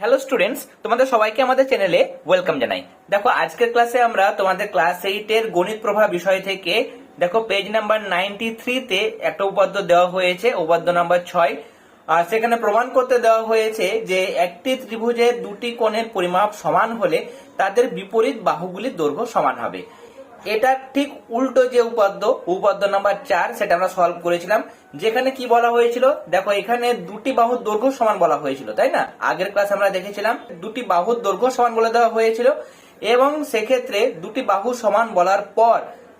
Hello students তোমাদের সবাইকে আমাদের চ্যানেলে ওয়েলকাম জানাই। দেখো, আজকের ক্লাসে আমরা তোমাদের ক্লাস এইটের গণিত প্রভা বিষয় থেকে, দেখো পেজ নাম্বার নাইনটি থ্রিতে একটা উপাদ্য দেওয়া হয়েছে উপাদ্য নাম্বার ছয়। আর সেখানে প্রমাণ করতে দেওয়া হয়েছে যে একটি ত্রিভুজের দুটি কোণের পরিমাপ সমান হলে তাদের বিপরীত বাহুগুলির দৈর্ঘ্য সমান হবে। এটা ঠিক উল্টো যে উপাদ্য উপাদ্য নাম্বার চার, সেটা আমরা সলভ করেছিলাম, যেখানে কি বলা হয়েছিল? দেখো, এখানে দুটি বাহুর দৈর্ঘ্য সমান বলা হয়েছিল, তাই না? আগের ক্লাস আমরা দেখেছিলাম, দুটি বাহুর দৈর্ঘ্য সমান বলে দেওয়া হয়েছিল, এবং সেক্ষেত্রে দুটি বাহু সমান বলার পর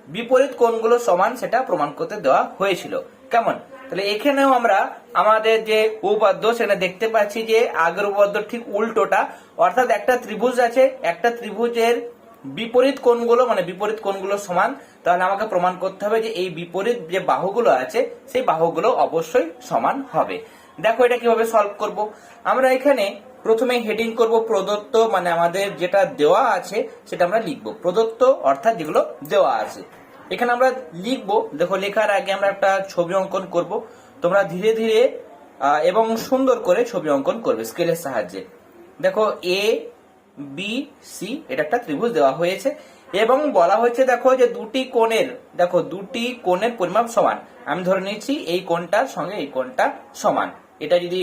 বিপরীত কোণগুলো সমান সেটা প্রমাণ করতে দেওয়া হয়েছিল। কেমন? তাহলে এখানেও আমরা আমাদের যে উপাদ্য, সেখানে দেখতে পাচ্ছি যে আগের উপাদ্য ঠিক উল্টোটা, অর্থাৎ একটা ত্রিভুজ আছে, একটা ত্রিভুজের বিপরীত কোণগুলো মানে বিপরীত কোণগুলো সমান, তাহলে আমাকে প্রমাণ করতে হবে যে এই বিপরীত যে বাহুগুলো আছে, সেই বাহুগুলো অবশ্যই সমান হবে। দেখো এটা কীভাবে সলভ করব। আমরা এখানে প্রথমে হেডিং করব প্রদত্ত মানে আমাদের যেটা দেওয়া আছে, সেটা আমরা লিখব। প্রদত্ত অর্থাৎ যেগুলো দেওয়া আছে। এখানে আমরা লিখব, দেখো লেখার আগে আমরা একটা ছবি অঙ্কন করব। তোমরা ধীরে ধীরে এবং সুন্দর করে ছবি অঙ্কন করবে স্কেলের সাহায্যে। দেখো এ বি সি এটা একটা ত্রিভুজ দেওয়া হয়েছে। এবং বলা হয়েছে, দেখো, যে দুটি কোণের, দেখো, দুটি কোণের পরিমাপ সমান। আমি ধরে নিচ্ছি, এই কোণটার সঙ্গে এই কোণটা সমান। এটা যদি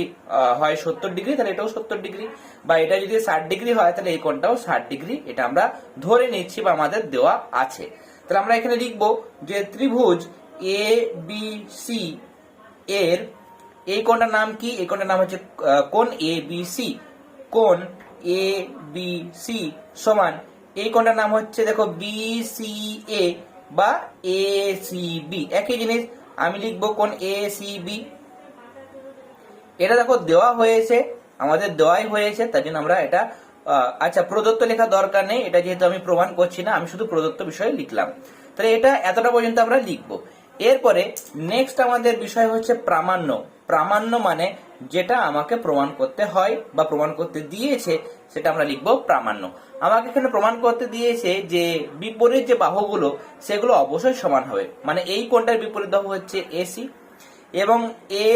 হয় সত্তর ডিগ্রি, তাহলে এটাও সত্তর ডিগ্রি। বা এটা যদি ষাট ডিগ্রি হয়, তাহলে এই কোণটাও ষাট ডিগ্রি। এটা আমরা ধরে নিচ্ছি বা আমাদের দেওয়া আছে। তাহলে আমরা এখানে লিখব যে ত্রিভুজ এ বি সি এর, এই কোণটার নাম কি? এই কোণটার নাম হচ্ছে কোণ এ বি সি কোণ এ বি সি সমান। এই কোণটার নাম হচ্ছে, দেখো বি সি এ বা এ সি বি একই জিনিস, আমি লিখব কোণ এ সি বি এটা দেখো, দেওয়া হয়েছে, আমাদের দেওয়াই হয়েছে, তার জন্য আমরা এটা আচ্ছা প্রদত্ত লেখা দরকার নেই, এটা যেহেতু আমি প্রমাণ করছি না, আমি শুধু প্রদত্ত বিষয়ে লিখলাম। তাহলে এটা এতটা পর্যন্ত আমরা লিখব। এরপরে নেক্সট আমাদের বিষয় হচ্ছে প্রামাণ্য। প্রামাণ্য মানে যেটা আমাকে প্রমাণ করতে হয় বা প্রমাণ করতে দিয়েছে, সেটা আমরা লিখব প্রামাণ্য। আমাকে এখানে প্রমাণ করতে দিয়েছে যে বিপরীত যে বাহুগুলো, সেগুলো অবশ্যই সমান হবে। মানে এই কোণটার বিপরীত বাহু হচ্ছে এসি এবং এ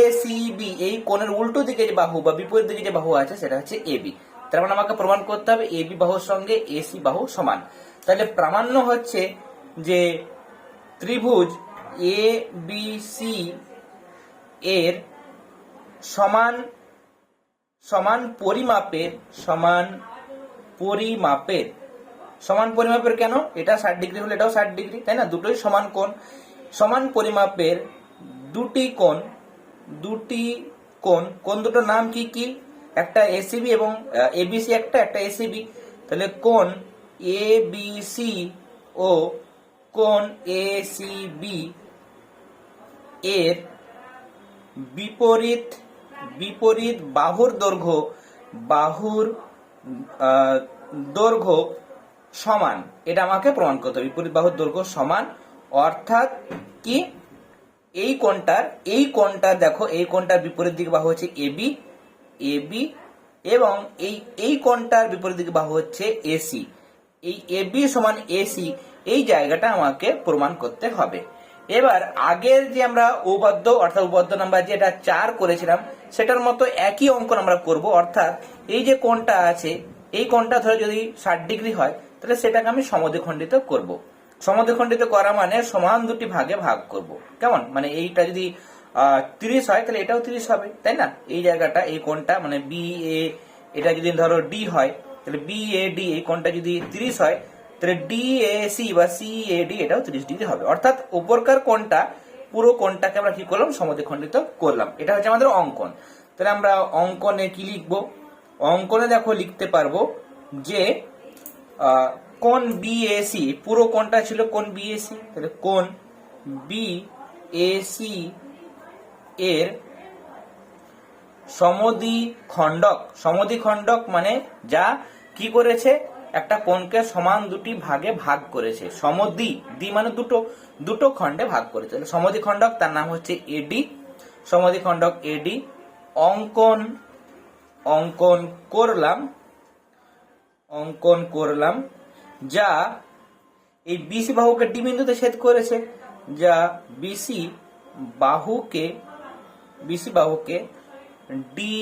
বি এই কোণের উল্টো দিকে যে বাহু বা বিপরীত দিকে যে বাহু আছে, সেটা হচ্ছে এ বি তার মানে আমাকে প্রমাণ করতে হবে এ বি বাহুর সঙ্গে এসি বাহু সমান। তাহলে প্রামাণ্য হচ্ছে যে ত্রিভুজ এ বি সি এর সমান সমান পরিমাপের সমান পরিমাপের সমান পরিমাপের কেন? এটা ষাট ডিগ্রি হলে এটাও ষাট ডিগ্রি, তাই না? দুটোই সমান কোণ। সমান পরিমাপের দুটি কোণ দুটি কোণ। কোণ দুটোর নাম কি কি? একটা এসিবি এবং এবিসি একটা একটা এসিবি তাহলে কোণ এ বি সি ও কোণ এ সি বি এর বিপরীত বিপরীত বাহুর দৈর্ঘ্য বাহুর দৈর্ঘ্য সমান। এটা আমাকে প্রমাণ করতে হবে, বিপরীত বাহুর দৈর্ঘ্য সমান। অর্থাৎ কি? এই কোণটার, এই কোণটা দেখো, এই কোণটার বিপরীত দিকে বাহু হচ্ছে এবি এবি এবং এই এই কোণটার বিপরীত দিকে বাহু হচ্ছে এসি এই এবি সমান এসি এই জায়গাটা আমাকে প্রমাণ করতে হবে। এবার আগের যে আমরা উপাদ্য অর্থাৎ উপাদ্য নাম্বার যেটা চার করেছিলাম সেটার মতো একই অঙ্কন আমরা করব, অর্থাৎ এই যে কোণটা আছে, এই কোণটা ধরে যদি ষাট ডিগ্রি হয়, তাহলে সেটাকে আমি সমদ্বিখণ্ডিত করব। সমদ্বিখণ্ডিত করা মানে সমান দুটি ভাগে ভাগ করব। কেমন? মানে এইটা যদি তিরিশ হয়, তাহলে এটাও তিরিশ হবে, তাই না? এই জায়গাটা, এই কোণটা মানে বি এ এটা যদি ধরো ডি হয়, তাহলে বি এ ডি এই কোণটা যদি তিরিশ হয়, তাহলে ডি এ সি বা সি এ ডি এটাও তিরিশ ডিগ্রি হবে। অর্থাৎ উপরকার কোণটা পুরো কোণটাকে আমরা কি করলাম? সমদ্বিখণ্ডিত করলাম। এটা হচ্ছে আমাদের অঙ্কন। তাহলে আমরা অঙ্কনে কি লিখব? অঙ্কনে দেখো লিখতে পারব যে কোন বিএসি পুরো কোনটা ছিল কোন বিএসি তাহলে কোন বি এসি এর সমদি খণ্ডক সমদি খণ্ডক মানে যা কি করেছে? একটা কোণকে সমান দুটি ভাগে ভাগ করেছে। সমদি দি মানে দুটো। দুটো খণ্ডে ভাগ করেছে তাহলে সমদি খণ্ডক, তার নাম হচ্ছে এডি সমদি খণ্ডক এডি অঙ্কন অঙ্কন করলাম অঙ্কন করলাম, যা এই বিসি বাহুকে ডি বিন্দুতে ছেদ করেছে, যা বিসি বাহুকে বিসি বাহুকে ডি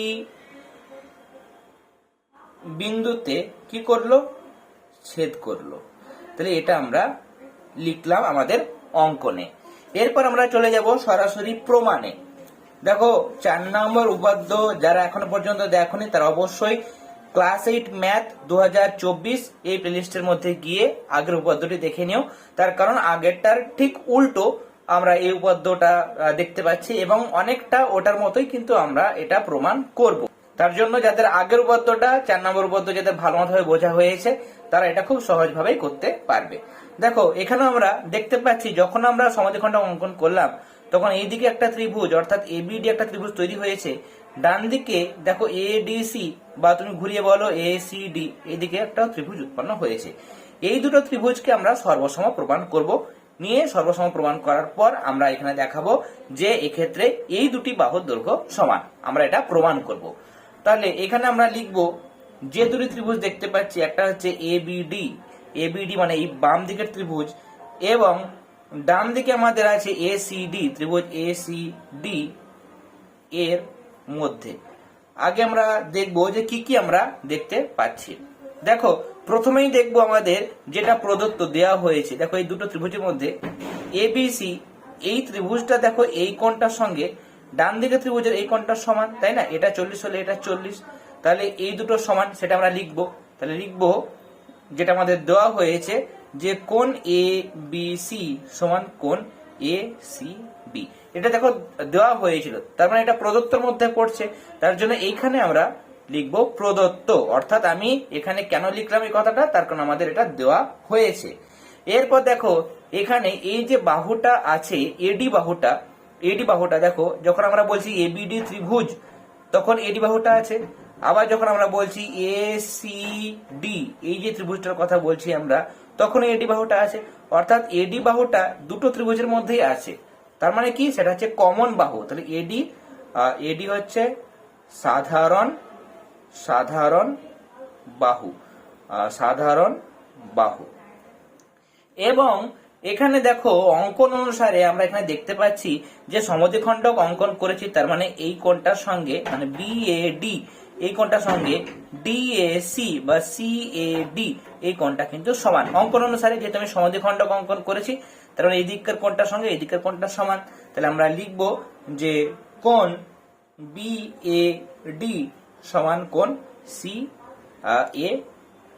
বিন্দুতে কি করল? ছেদ করল। তাহলে এটা আমরা লিখলাম আমাদের অঙ্কনে। এরপর আমরা চলে যাব সরাসরি প্রমাণে। দেখো, চার নম্বর উপাদ্য যারা এখনও পর্যন্ত দেখনি, তারা অবশ্যই ক্লাস এইট ম্যাথ দু হাজার চব্বিশ এই প্লেলিস্টের মধ্যে গিয়ে আগের উপাদ্যটি দেখে নিও। তার কারণ আগেরটার ঠিক উল্টো আমরা এই উপাদ্যটা দেখতে পাচ্ছি এবং অনেকটা ওটার মতোই কিন্তু আমরা এটা প্রমাণ করব। তার জন্য যাদের আগের উপাদ্যটা চার নম্বর উপাদ্য যাদের ভালো মতভাবে বোঝা হয়েছে, তারা এটা খুব সহজভাবেই করতে পারবে। দেখো এখানে আমরা দেখতে পাচ্ছি, যখন আমরা সমাধিখণ্ড অঙ্কন করলাম, তখন এইদিকে একটা ত্রিভুজ, অর্থাৎ এবিডি একটা ত্রিভুজ তৈরি হয়েছে। ডান দিকে, দেখো এ এডিসি বা তুমি ঘুরিয়ে বলো এ সি এসিডি এইদিকে একটা ত্রিভুজ উৎপন্ন হয়েছে। এই দুটো ত্রিভুজকে আমরা সর্বসম প্রমাণ করব। নিয়ে সর্বসম প্রমাণ করার পর আমরা এখানে দেখাবো যে এক্ষেত্রে এই দুটি বাহুর দৈর্ঘ্য সমান। আমরা এটা প্রমাণ করব। তাহলে এখানে আমরা লিখব যে দুটি ত্রিভুজ দেখতে পাচ্ছি, একটা হচ্ছে এবিডি এবিডি মানে এই বাম দিকের ত্রিভুজ এবং ডান দিকে আমাদের আছে এসিডি ত্রিভুজ এসিডি এর মধ্যে। আগে আমরা দেখব যে কি কি আমরা দেখতে পাচ্ছি। দেখো, প্রথমেই দেখব আমাদের যেটা প্রদত্ত দেওয়া হয়েছে। দেখো, এই দুটো ত্রিভুজের মধ্যে এবিসি এই ত্রিভুজটা দেখো, এই কোণটার সঙ্গে ডান দিকে ত্রিভুজের এই কোণটার সমান, তাই না? এটা চল্লিশ হলে এটা চল্লিশ। তাহলে এই দুটো সমান, সেটা আমরা লিখব। তাহলে লিখব যেটা আমাদের দেওয়া হয়েছে যে কোন এ বি সি সমান কোন এ সি বি এটা দেখো, দেওয়া হয়েছিল। তার মানে এটা প্রদত্তর মধ্যে পড়ছে। তার জন্য এইখানে আমরা লিখব প্রদত্ত। অর্থাৎ আমি এখানে কেন লিখলাম এই কথাটা? তার কারণ আমাদের এটা দেওয়া হয়েছে। এরপর দেখো, এখানে এই যে বাহুটা আছে এডি বাহুটা এডি বাহুটা, দেখো, যখন আমরা বলছি এবিডি ত্রিভুজ, তখন এডি বাহুটা আছে। আবার যখন আমরা বলছি এ সি ডি এই যে ত্রিভুজটার কথা বলছি আমরা, তখন এডি বাহুটা আছে। অর্থাৎ এডি বাহুটা দুটো ত্রিভুজের মধ্যেই আছে। তার মানে কি? সেটা হচ্ছে কমন বাহু। তাহলে এডি এডি হচ্ছে সাধারণ সাধারণ বাহু সাধারণ বাহু। এবং এখানে দেখো অঙ্কন অনুসারে আমরা এখানে দেখতে পাচ্ছি যে সমদ্বিখণ্ডক অঙ্কন করেছি, তার মানে এই কোণটার সঙ্গে মানে বি এ বিএডি এই কোণটার সঙ্গে ডি এ সি বা সি এ ডি এই কোণটা কিন্তু সমান। অঙ্কন অনুসারে যেহেতু আমি সমদ্বিখণ্ডক অঙ্কন করেছি, তার মানে এই দিকের কোণটার সঙ্গে এদিকের দিকের কোণটা সমান। তাহলে আমরা লিখব যে কোণ বিএডি সমান কোণ C A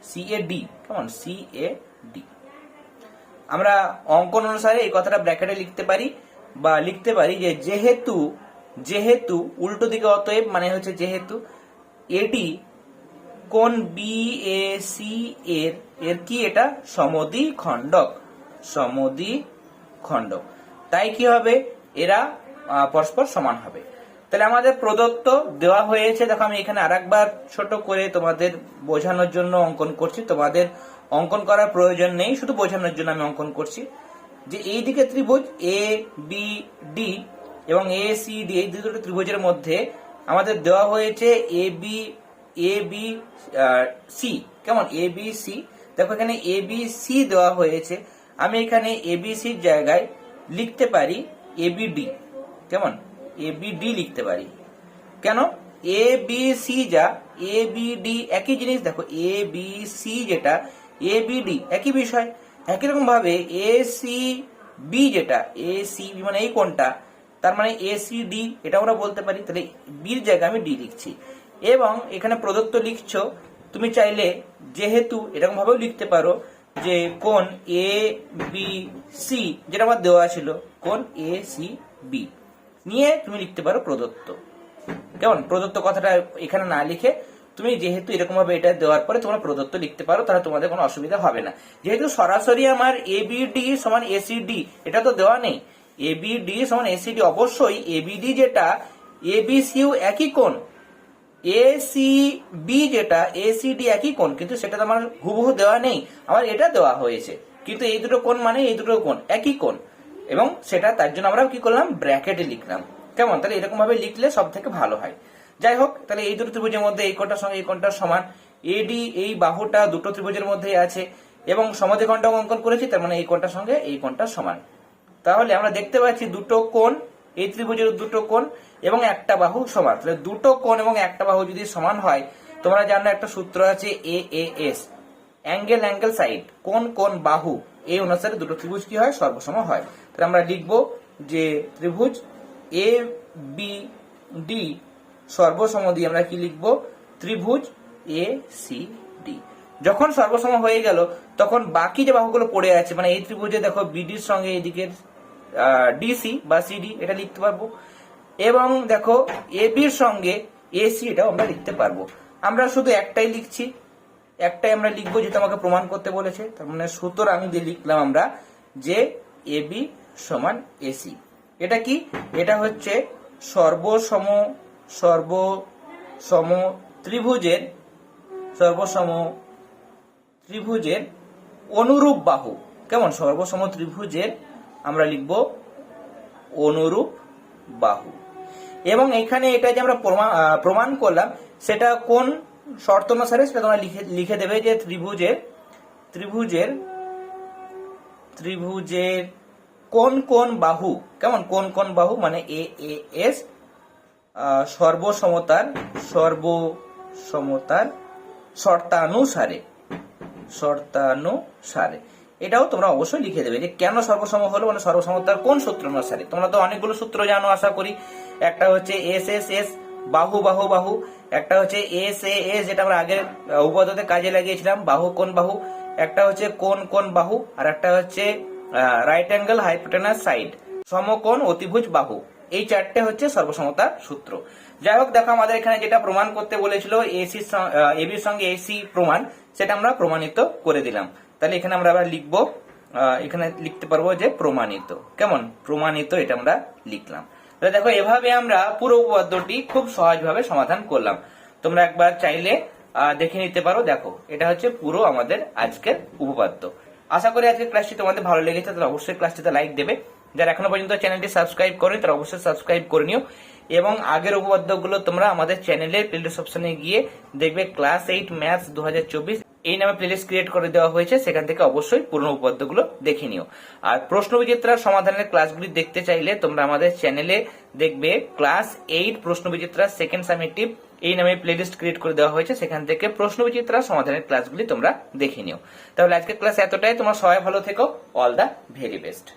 C A D কেমন? সি এ ডি আমরা অঙ্কন অনুসারে এই কথাটা ব্র্যাকেটে লিখতে পারি বা লিখতে পারি যে যেহেতু যেহেতু উল্টো দিকে অতএব মানে হচ্ছে যেহেতু, এটি কোন বি এ সি এর এর কি এটা? সমদি খণ্ডক সমদি খণ্ডক। তাই কি হবে? এরা পরস্পর সমান হবে। তাহলে আমাদের প্রদত্ত দেওয়া হয়েছে। দেখো, আমি এখানে আরেকবার ছোট করে তোমাদের বোঝানোর জন্য অঙ্কন করছি। তোমাদের অঙ্কন করার প্রয়োজন নেই, শুধু বোঝানোর জন্য আমি অঙ্কন করছি। যে এই দিকে ত্রিভুজ এ বি ডি এবং এ সি ডি এই দুটো ত্রিভুজের মধ্যে আমাদের দেওয়া হয়েছে A B A B C কেমন? এ বি সি দেখো, এখানে এ বি সি দেওয়া হয়েছে। আমি এখানে এ বি সির জায়গায় লিখতে পারি এ বি ডি কেমন? এ বি ডি লিখতে পারি। কেন? এ বি সি যা এ বি ডি একই জিনিস, দেখো এ বি সি যেটা এ বি ডি একই বিষয়। একই রকম ভাবে এ সি বি যেটা এ সি বি মানে এই কোনটা তার মানে এ সি ডি এটা আমরা বলতে পারি, তাহলে বির জায়গায় আমি ডি লিখছি। এবং এখানে প্রদত্ত লিখছ, তুমি চাইলে যেহেতু এরকম ভাবেও লিখতে পারো যে কোন এ বি সি যেটা আমার দেওয়া ছিল কোন এ সি বি নিয়ে তুমি লিখতে পারো প্রদত্ত। কেমন? প্রদত্ত কথাটা এখানে না লিখে তুমি যেহেতু এরকম ভাবে এটা দেওয়ার পরে তোমরা প্রদত্ত লিখতে পারো, তাহলে তোমাদের কোনো অসুবিধা হবে না। যেহেতু সরাসরি আমার এ এবিডি সমান এসিডি এটা তো দেওয়া নেই। এ এবিডি সমান এসিডি অবশ্যই এবিডি যেটা এবিসিউ একই কোণ। এসি বি যেটা এসিডি একই কোণ, কিন্তু সেটা তো আমার হুবহু দেওয়া নেই। আমার এটা দেওয়া হয়েছে। কিন্তু এই দুটো কোণ মানে এই দুটো কোণ, একই কোণ। এবং সেটা তার জন্য আমরা কি করলাম? ব্র্যাকেটে লিখলাম। কেমন? তাহলে এরকম ভাবে লিখলে সব থেকে ভালো হয়। যাই হোক, তাহলে এই দুটো ত্রিভুজের মধ্যে এই কোণটার সঙ্গে এই কোণটার সমান। এডি এই বাহুটা দুটো ত্রিভুজের মধ্যেই আছে এবং সমাধিখণ্ড অঙ্কন করেছি, তার মানে এই কোণটার সঙ্গে এই কোণটার সমান। তাহলে আমরা দেখতে পাচ্ছি দুটো কোণ, এই ত্রিভুজের দুটো কোণ এবং একটা বাহু সমান। তাহলে দুটো কোণ এবং একটা বাহু যদি সমান হয়, তোমরা জানো একটা সূত্র আছে A A S angle angle side. কোন কোন বাহু, এই অনুসারে দুটো ত্রিভুজ কি হয়? সর্বসম হয়। আমরা লিখব যে ত্রিভুজ এ বি ডি সর্বসম দিয়ে আমরা কি লিখব? ত্রিভুজ এ সি ডি যখন সর্বসম হয়ে গেল, তখন বাকি যে বাহুগুলো পড়ে আছে মানে এই ত্রিভুজে দেখো বিডির সঙ্গে এদিকে ডিসি বা সিডি এটা লিখতে পারব। এবং দেখো এ বির সঙ্গে এসি এটাও আমরা লিখতে পারব। আমরা শুধু একটাই লিখছি। একটাই আমরা লিখব যেটা আমাকে প্রমাণ করতে বলেছে। তার মানে সুতরাং দিয়ে লিখলাম আমরা যে এ বি সমান এসি। এটা কি? এটা হচ্ছে সর্বসম সর্বসম ত্রিভুজের সর্বসম ত্রিভুজের অনুরূপ বাহু। কেমন? সর্বসম ত্রিভুজের আমরা লিখব অনুরূপ বাহু। এবং এখানে এটা যে আমরা প্রমাণ করলাম, সেটা কোন শর্ত অনুসারে সেটা তোমরা লিখে লিখে দেবে যে ত্রিভুজের ত্রিভুজের ত্রিভুজের কোন কোন বাহু কেমন? কোন কোন বাহু মানে এ এ এস সর্বসমতার সর্বসমতার শর্তানুসারে শর্তানুসারে। এটাও তোমরা অবশ্যই লিখে দেবে যে কেন সর্বসম হলো মানে সর্বসমতার কোন সূত্র অনুসারে তোমরা তো অনেকগুলো সূত্র জানো আশা করি। একটা হচ্ছে এস এস এস বাহু বাহু বাহু। একটা হচ্ছে এস এ এস যেটা আমরা আগের আহ, উপপাদ্যতে কাজে লাগিয়েছিলাম বাহু কোন বাহু। একটা হচ্ছে কোন কোন বাহু। আর একটা হচ্ছে রাইট অ্যাঙ্গেল হাইপোটেনাস সাইড সমকোণ, অতিভুজ, বাহু। এই চারটে হচ্ছে সর্বসমতা সূত্র। যাই হোক, দেখো আমাদের এখানে যেটা প্রমাণ করতে বলেছিল এসি এবির সঙ্গে এসি প্রমাণ, সেটা আমরা প্রমাণিত করে দিলাম। তাহলে এখানে আমরা আবার লিখব এখানে লিখতে পারব যে প্রমাণিত। কেমন? প্রমাণিত এটা আমরা লিখলাম। তাহলে দেখো, এভাবে আমরা পুরো উপপাদ্যটি খুব সহজভাবে সমাধান করলাম। তোমরা একবার চাইলে দেখে নিতে পারো। দেখো, এটা হচ্ছে পুরো আমাদের আজকের উপপাদ্য। আশা করি আজকে ক্লাসটি তোমাদের ভালো লেগেছে, তাহলে অবশ্যই ক্লাসটিতে লাইক দেবে। যারা এখনও পর্যন্ত চ্যানেলটি সাবস্ক্রাইব করেনি, তারা অবশ্যই সাবস্ক্রাইব করে নিও। এবং আগের উপপাদ্যগুলো তোমরা আমাদের চ্যানেলের প্লেলিস্ট অপশনে গিয়ে দেখবে ক্লাস এইট ম্যাথস দু এই নামে প্লেলিস্ট ক্রিয়েট করে দেওয়া হয়েছে, সেখান থেকে অবশ্যই পুরনো উপপাদ্যগুলো দেখে নিও। আর প্রশ্ন বিচিত্রার সমাধানের ক্লাসগুলি দেখতে চাইলে তোমরা আমাদের চ্যানেলে দেখবে ক্লাস এইট প্রশ্ন বিচিত্রা সেকেন্ড সামিটিভ এই নামে প্লেলিস্ট ক্রিয়েট করে দেওয়া হয়েছে, সেখান থেকে প্রশ্ন বিচিত্রা সমাধানের ক্লাসগুলি তোমরা দেখে নিও। তাহলে আজকের ক্লাস এতটাই, তোমরা সবাই ভালো থেকো অল দ্য ভেরি বেস্ট